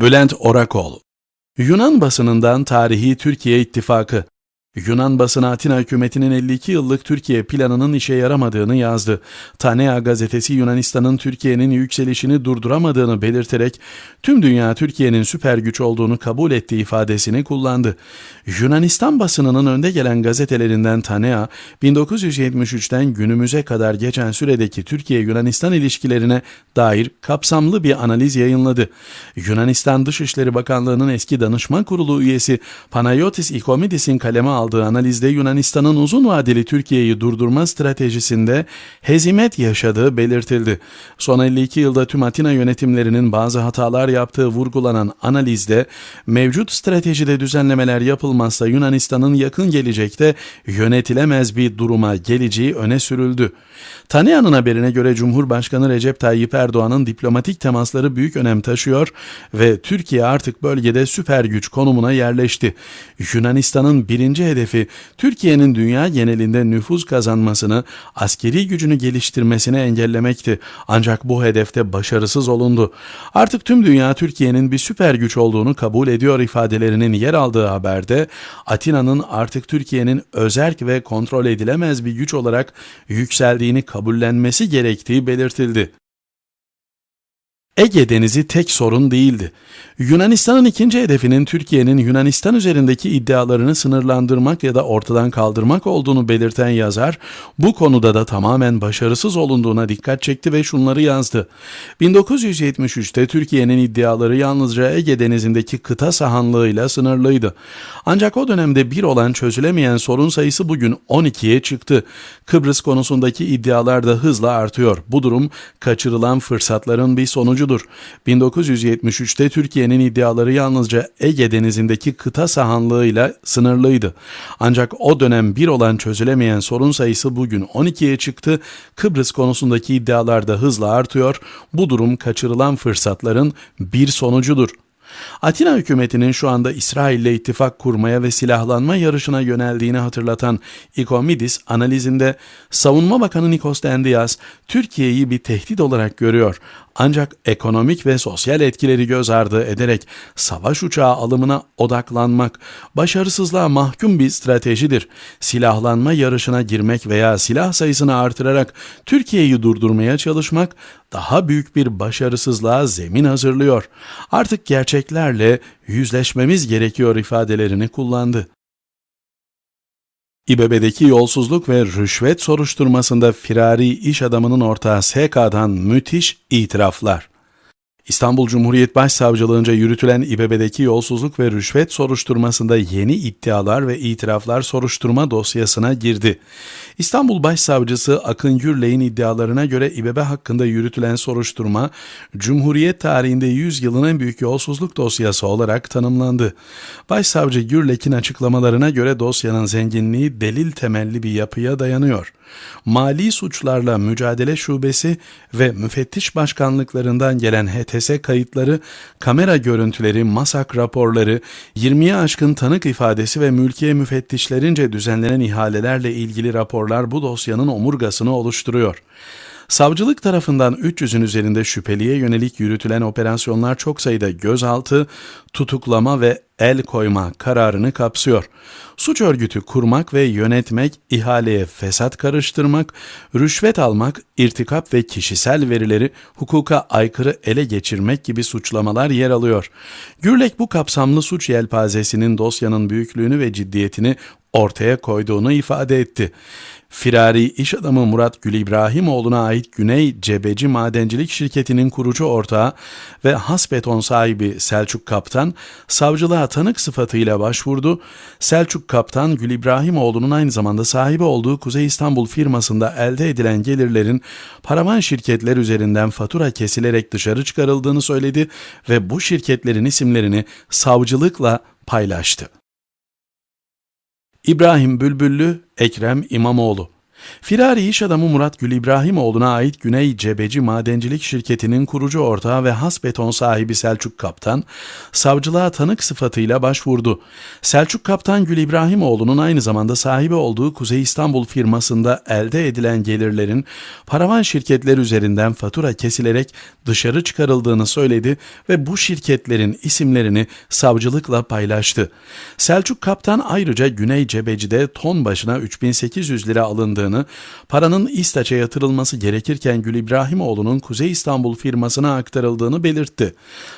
Bülent Orakol Yunan basınından Tarihi Türkiye İttifakı Yunan basını Atina hükümetinin 52 yıllık Türkiye planının işe yaramadığını yazdı. Tanea gazetesi Yunanistan'ın Türkiye'nin yükselişini durduramadığını belirterek tüm dünya Türkiye'nin süper güç olduğunu kabul ettiği ifadesini kullandı. Yunanistan basınının önde gelen gazetelerinden Tanea, 1973'ten günümüze kadar geçen süredeki Türkiye-Yunanistan ilişkilerine dair kapsamlı bir analiz yayınladı. Yunanistan Dışişleri Bakanlığı'nın eski danışma kurulu üyesi Panayotis Ikomidis'in kaleme aldığı analizde Yunanistan'ın uzun vadeli Türkiye'yi durdurma stratejisinde hezimet yaşadığı belirtildi. Son 52 yılda tüm Atina yönetimlerinin bazı hatalar yaptığı vurgulanan analizde mevcut stratejide düzenlemeler yapılmazsa Yunanistan'ın yakın gelecekte yönetilemez bir duruma geleceği öne sürüldü. Tanea'nın haberine göre Cumhurbaşkanı Recep Tayyip Erdoğan'ın diplomatik temasları büyük önem taşıyor ve Türkiye artık bölgede süper güç konumuna yerleşti. Yunanistan'ın birinci hedefi Türkiye'nin dünya genelinde nüfuz kazanmasını, askeri gücünü geliştirmesini engellemekti. Ancak bu hedefte başarısız olundu. Artık tüm dünya Türkiye'nin bir süper güç olduğunu kabul ediyor ifadelerinin yer aldığı haberde Atina'nın artık Türkiye'nin özerk ve kontrol edilemez bir güç olarak yükseldiğini kabullenmesi gerektiği belirtildi. Ege Denizi tek sorun değildi. Yunanistan'ın ikinci hedefinin Türkiye'nin Yunanistan üzerindeki iddialarını sınırlandırmak ya da ortadan kaldırmak olduğunu belirten yazar, bu konuda da tamamen başarısız olunduğuna dikkat çekti ve şunları yazdı. 1973'te Türkiye'nin iddiaları yalnızca Ege Denizi'ndeki kıta sahanlığıyla sınırlıydı. Ancak o dönemde bir olan çözülemeyen sorun sayısı bugün 12'ye çıktı. Kıbrıs konusundaki iddialar da hızla artıyor. Bu durum kaçırılan fırsatların bir sonucu sonucudur. 1973'te Türkiye'nin iddiaları yalnızca Ege Denizi'ndeki kıta sahanlığıyla sınırlıydı. Ancak o dönem bir olan çözülemeyen sorun sayısı bugün 12'ye çıktı. Kıbrıs konusundaki iddialar da hızla artıyor. Bu durum kaçırılan fırsatların bir sonucudur. Atina hükümetinin şu anda İsrail ile ittifak kurmaya ve silahlanma yarışına yöneldiğini hatırlatan Ikomidis analizinde Savunma Bakanı Nikos Dendias Türkiye'yi bir tehdit olarak görüyor. Ancak ekonomik ve sosyal etkileri göz ardı ederek savaş uçağı alımına odaklanmak başarısızlığa mahkum bir stratejidir. Silahlanma yarışına girmek veya silah sayısını artırarak Türkiye'yi durdurmaya çalışmak daha büyük bir başarısızlığa zemin hazırlıyor. Artık gerçeklerle yüzleşmemiz gerekiyor ifadelerini kullandı. İBB'deki yolsuzluk ve rüşvet soruşturmasında firari iş adamının ortağı SK'dan müthiş itiraflar. İstanbul Cumhuriyet Başsavcılığınca yürütülen İBB'deki yolsuzluk ve rüşvet soruşturmasında yeni iddialar ve itiraflar soruşturma dosyasına girdi. İstanbul Başsavcısı Akın Gürley'in iddialarına göre İBB hakkında yürütülen soruşturma, Cumhuriyet tarihinde 100 yılın en büyük yolsuzluk dosyası olarak tanımlandı. Başsavcı Gürlek'in açıklamalarına göre dosyanın zenginliği delil temelli bir yapıya dayanıyor. Mali Suçlarla Mücadele Şubesi ve müfettiş başkanlıklarından gelen HTS kayıtları, kamera görüntüleri, masak raporları, 20'ye aşkın tanık ifadesi ve mülkiye müfettişlerince düzenlenen ihalelerle ilgili raporlar bu dosyanın omurgasını oluşturuyor. Savcılık tarafından 300'ün üzerinde şüpheliye yönelik yürütülen operasyonlar çok sayıda gözaltı, tutuklama ve el koyma kararını kapsıyor. Suç örgütü kurmak ve yönetmek, ihaleye fesat karıştırmak, rüşvet almak, irtikap ve kişisel verileri hukuka aykırı ele geçirmek gibi suçlamalar yer alıyor. Gürlek bu kapsamlı suç yelpazesinin dosyanın büyüklüğünü ve ciddiyetini ortaya koyduğunu ifade etti. Firari iş adamı Murat Gül İbrahimoğlu'na ait Güney Cebeci Madencilik Şirketi'nin kurucu ortağı ve Hasbeton sahibi Selçuk Kaptan savcılığa tanık sıfatıyla başvurdu. Selçuk Kaptan Gül İbrahimoğlu'nun aynı zamanda sahibi olduğu Kuzey İstanbul firmasında elde edilen gelirlerin paravan şirketler üzerinden fatura kesilerek dışarı çıkarıldığını söyledi ve bu şirketlerin isimlerini savcılıkla paylaştı. İbrahim Bülbüllü, Ekrem İmamoğlu Firari iş adamı Murat Gül İbrahimoğlu'na ait Güney Cebeci Madencilik Şirketi'nin kurucu ortağı ve has beton sahibi Selçuk Kaptan, savcılığa tanık sıfatıyla başvurdu. Selçuk Kaptan Gül İbrahimoğlu'nun aynı zamanda sahibi olduğu Kuzey İstanbul firmasında elde edilen gelirlerin paravan şirketler üzerinden fatura kesilerek dışarı çıkarıldığını söyledi ve bu şirketlerin isimlerini savcılıkla paylaştı. Selçuk Kaptan ayrıca Güney Cebeci'de ton başına 3800 lira alındığını, paranın İstaç'a yatırılması gerekirken Gül İbrahimoğlu'nun Kuzey İstanbul firmasına aktarıldığını belirtti.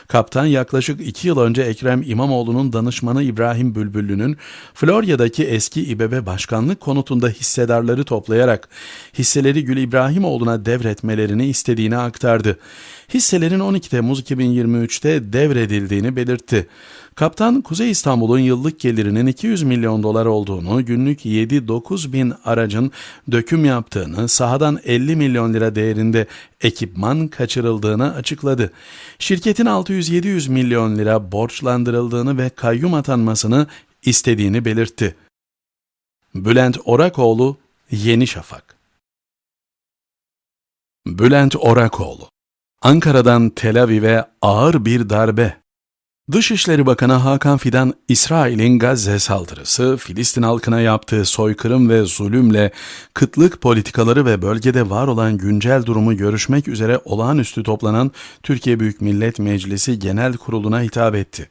Kaptan yaklaşık 2 yıl önce Ekrem İmamoğlu'nun danışmanı İbrahim Bülbüllü'nün Florya'daki eski İBB başkanlık konutunda hissedarları toplayarak hisseleri Gül İbrahimoğlu'na devretmelerini istediğini aktardı. Hisselerin 12 Temmuz 2023'te devredildiğini belirtti. Kaptan Kuzey İstanbul'un yıllık gelirinin 200 milyon dolar olduğunu, günlük 7-9 bin aracın döküm yaptığını, sahadan 50 milyon lira değerinde ekipman kaçırıldığını açıkladı. Şirketin 600-700 milyon lira borçlandırıldığını ve kayyum atanmasını istediğini belirtti. Bülent Orakoğlu, Yeni Şafak Bülent Orakoğlu Ankara'dan Tel Aviv'e ağır bir darbe. Dışişleri Bakanı Hakan Fidan, İsrail'in Gazze saldırısı, Filistin halkına yaptığı soykırım ve zulümle kıtlık politikaları ve bölgede var olan güncel durumu görüşmek üzere olağanüstü toplanan Türkiye Büyük Millet Meclisi Genel Kurulu'na hitap etti.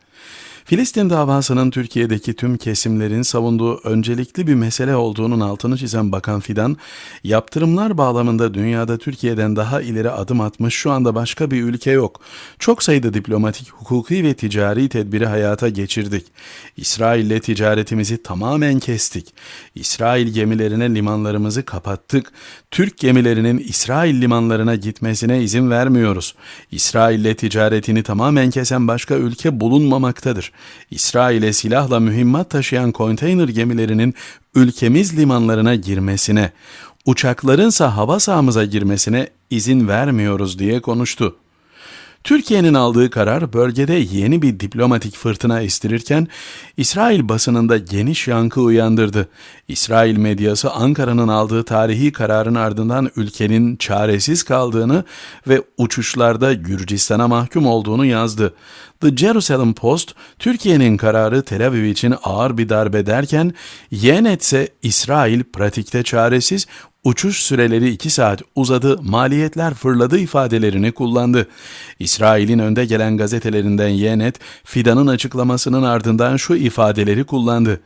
Filistin davasının Türkiye'deki tüm kesimlerin savunduğu öncelikli bir mesele olduğunun altını çizen Bakan Fidan, yaptırımlar bağlamında dünyada Türkiye'den daha ileri adım atmış şu anda başka bir ülke yok. Çok sayıda diplomatik, hukuki ve ticari tedbiri hayata geçirdik. İsrail'le ticaretimizi tamamen kestik. İsrail gemilerine limanlarımızı kapattık. Türk gemilerinin İsrail limanlarına gitmesine izin vermiyoruz. İsrail'le ticaretini tamamen kesen başka ülke bulunmamaktadır. İsrail'e silahla mühimmat taşıyan konteyner gemilerinin ülkemiz limanlarına girmesine, uçaklarınsa hava sahamıza girmesine izin vermiyoruz diye konuştu. Türkiye'nin aldığı karar bölgede yeni bir diplomatik fırtına estirirken İsrail basınında geniş yankı uyandırdı. İsrail medyası Ankara'nın aldığı tarihi kararın ardından ülkenin çaresiz kaldığını ve uçuşlarda Gürcistan'a mahkum olduğunu yazdı. The Jerusalem Post, Türkiye'nin kararı Tel Aviv için ağır bir darbe derken, Yenet ise İsrail pratikte çaresiz, uçuş süreleri 2 saat uzadı, maliyetler fırladı ifadelerini kullandı. İsrail'in önde gelen gazetelerinden Yenet, Fidan'ın açıklamasının ardından şu ifadeleri kullandı.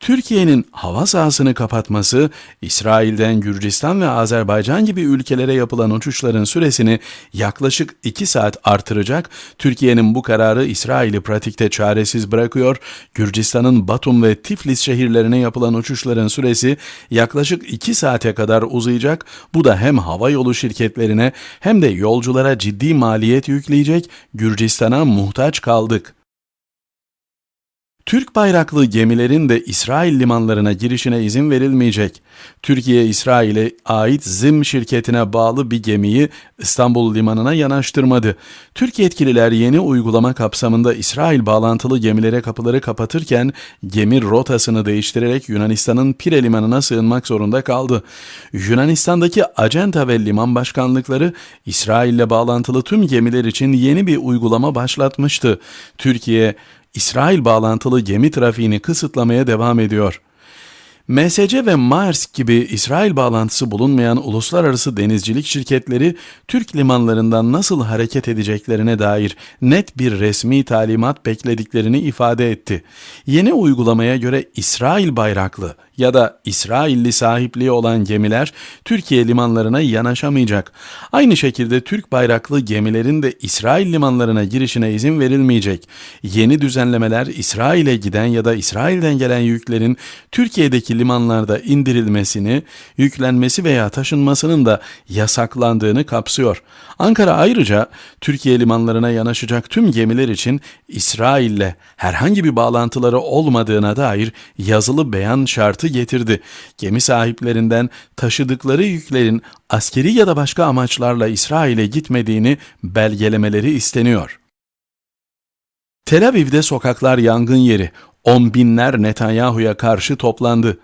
Türkiye'nin hava sahasını kapatması, İsrail'den Gürcistan ve Azerbaycan gibi ülkelere yapılan uçuşların süresini yaklaşık 2 saat artıracak, Türkiye'nin bu kararı İsrail'i pratikte çaresiz bırakıyor, Gürcistan'ın Batum ve Tiflis şehirlerine yapılan uçuşların süresi yaklaşık 2 saate kadar uzayacak, bu da hem hava yolu şirketlerine hem de yolculara ciddi maliyet yükleyecek, Gürcistan'a muhtaç kaldık. Türk bayraklı gemilerin de İsrail limanlarına girişine izin verilmeyecek. Türkiye, İsrail'e ait ZIM şirketine bağlı bir gemiyi İstanbul limanına yanaştırmadı. Türk yetkililer yeni uygulama kapsamında İsrail bağlantılı gemilere kapıları kapatırken gemi rotasını değiştirerek Yunanistan'ın Pire limanına sığınmak zorunda kaldı. Yunanistan'daki acenta ve liman başkanlıkları İsrail'le bağlantılı tüm gemiler için yeni bir uygulama başlatmıştı. Türkiye, İsrail bağlantılı gemi trafiğini kısıtlamaya devam ediyor. MSC ve Maersk gibi İsrail bağlantısı bulunmayan uluslararası denizcilik şirketleri Türk limanlarından nasıl hareket edeceklerine dair net bir resmi talimat beklediklerini ifade etti. Yeni uygulamaya göre İsrail bayraklı ya da İsrailli sahipliği olan gemiler Türkiye limanlarına yanaşamayacak. Aynı şekilde Türk bayraklı gemilerin de İsrail limanlarına girişine izin verilmeyecek. Yeni düzenlemeler İsrail'e giden ya da İsrail'den gelen yüklerin Türkiye'deki limanlarda indirilmesini, yüklenmesi veya taşınmasının da yasaklandığını kapsıyor. Ankara ayrıca Türkiye limanlarına yanaşacak tüm gemiler için İsrail'le herhangi bir bağlantıları olmadığına dair yazılı beyan şartı getirdi. Gemi sahiplerinden taşıdıkları yüklerin askeri ya da başka amaçlarla İsrail'e gitmediğini belgelemeleri isteniyor. Tel Aviv'de sokaklar yangın yeri. On binler Netanyahu'ya karşı toplandı.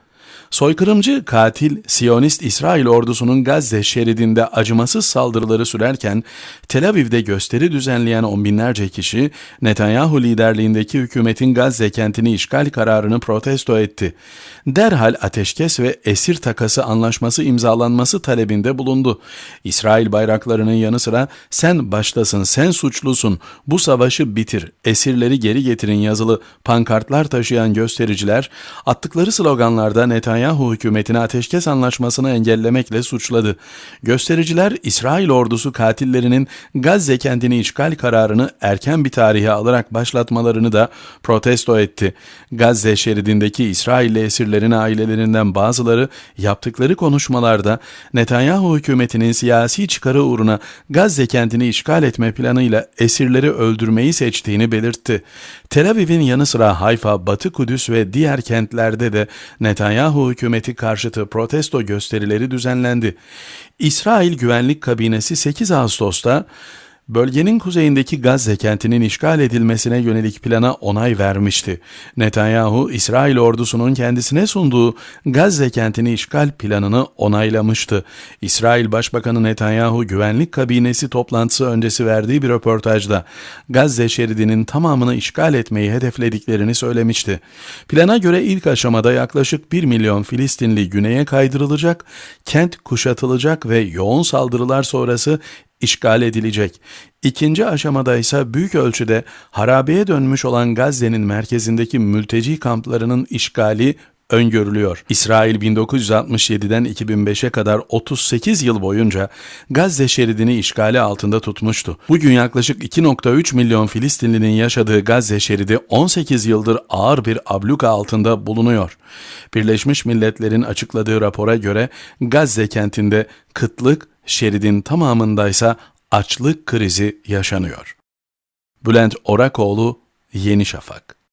Soykırımcı katil Siyonist İsrail ordusunun Gazze şeridinde acımasız saldırıları sürerken Tel Aviv'de gösteri düzenleyen on binlerce kişi Netanyahu liderliğindeki hükümetin Gazze kentini işgal kararını protesto etti. Derhal ateşkes ve esir takası anlaşması imzalanması talebinde bulundu. İsrail bayraklarının yanı sıra sen baştasın, sen suçlusun, bu savaşı bitir, esirleri geri getirin yazılı pankartlar taşıyan göstericiler attıkları sloganlarda Netanyahu hükümetini ateşkes anlaşmasını engellemekle suçladı. Göstericiler İsrail ordusu katillerinin Gazze kentini işgal kararını erken bir tarihe alarak başlatmalarını da protesto etti. Gazze şeridindeki İsrailli esirlerin ailelerinden bazıları yaptıkları konuşmalarda Netanyahu hükümetinin siyasi çıkarı uğruna Gazze kentini işgal etme planıyla esirleri öldürmeyi seçtiğini belirtti. Tel Aviv'in yanı sıra Hayfa, Batı Kudüs ve diğer kentlerde de Netanyahu hükümeti karşıtı protesto gösterileri düzenlendi. İsrail Güvenlik Kabinesi 8 Ağustos'ta bölgenin kuzeyindeki Gazze kentinin işgal edilmesine yönelik plana onay vermişti. Netanyahu, İsrail ordusunun kendisine sunduğu Gazze kentini işgal planını onaylamıştı. İsrail Başbakanı Netanyahu güvenlik kabinesi toplantısı öncesi verdiği bir röportajda Gazze şeridinin tamamını işgal etmeyi hedeflediklerini söylemişti. Plana göre ilk aşamada yaklaşık 1 milyon Filistinli güneye kaydırılacak, kent kuşatılacak ve yoğun saldırılar sonrası işgal edilecek. İkinci aşamada ise büyük ölçüde harabeye dönmüş olan Gazze'nin merkezindeki mülteci kamplarının işgali öngörülüyor. İsrail 1967'den 2005'e kadar 38 yıl boyunca Gazze şeridini işgali altında tutmuştu. Bugün yaklaşık 2.3 milyon Filistinlinin yaşadığı Gazze şeridi 18 yıldır ağır bir abluka altında bulunuyor. Birleşmiş Milletler'in açıkladığı rapora göre Gazze kentinde kıtlık, şeridin tamamındaysa açlık krizi yaşanıyor. Bülent Orakoğlu, Yeni Şafak